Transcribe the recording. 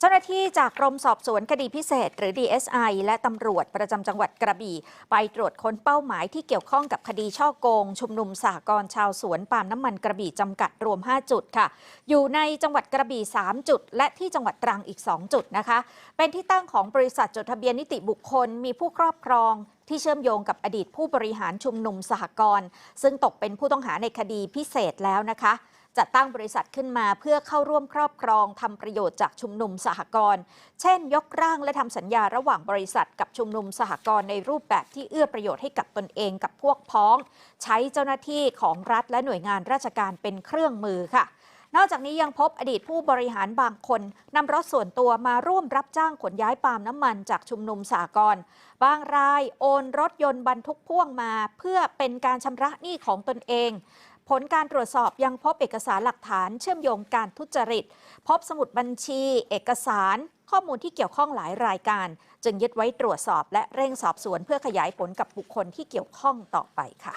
เจ้าหน้าที่จากกรมสอบสวนคดีพิเศษ หรือ DSI และตำรวจประจำจังหวัดกระบี่ ไปตรวจค้นเป้าหมายที่เกี่ยวข้องกับคดีช่อโกง ชุมนุมสหกรณ์ชาวสวนปาล์มน้ำมันกระบี่จำกัดรวม 5 จุดค่ะ อยู่ในจังหวัดกระบี่ 3 จุด และที่จังหวัดตรังอีก 2 จุดนะคะ เป็นที่ตั้งของบริษัทจดทะเบียนนิติบุคคล มีผู้ครอบครองที่เชื่อมโยงกับอดีตผู้บริหารชุมนุมสหกรณ์ซึ่งตกเป็นผู้ต้องหาในคดีพิเศษแล้วนะคะ จัดตั้งบริษัทขึ้นมาเพื่อเข้าร่วมครอบครองทำประโยชน์จากชุมนุมสหกรณ์ เช่น ยกร่างและทำสัญญาระหว่างบริษัทกับชุมนุมสหกรณ์ในรูปแบบที่เอื้อประโยชน์ให้กับตนเองกับพวกพ้อง ใช้เจ้าหน้าที่ของรัฐและหน่วยงานราชการเป็นเครื่องมือค่ะนอกจากนี้ยังพบอดีตผู้บริหารบางคนนำรถส่วนตัวมาร่วมรับจ้างขนย้ายปาล์มน้ำมันจากชุมนุมสากรณ์บางรายโอนรถยนต์บรรทุกพ่วงมา เพื่อเป็นการชำระหนี้ของตนเอง ผลการตรวจสอบยังพบเอกสารหลักฐานเชื่อมโยงการทุจริต พบสมุดบัญชี เอกสาร ข้อมูลที่เกี่ยวข้องหลายรายการ จึงยึดไว้ตรวจสอบและเร่งสอบสวนเพื่อขยายผลกับบุคคลที่เกี่ยวข้องต่อไปค่ะ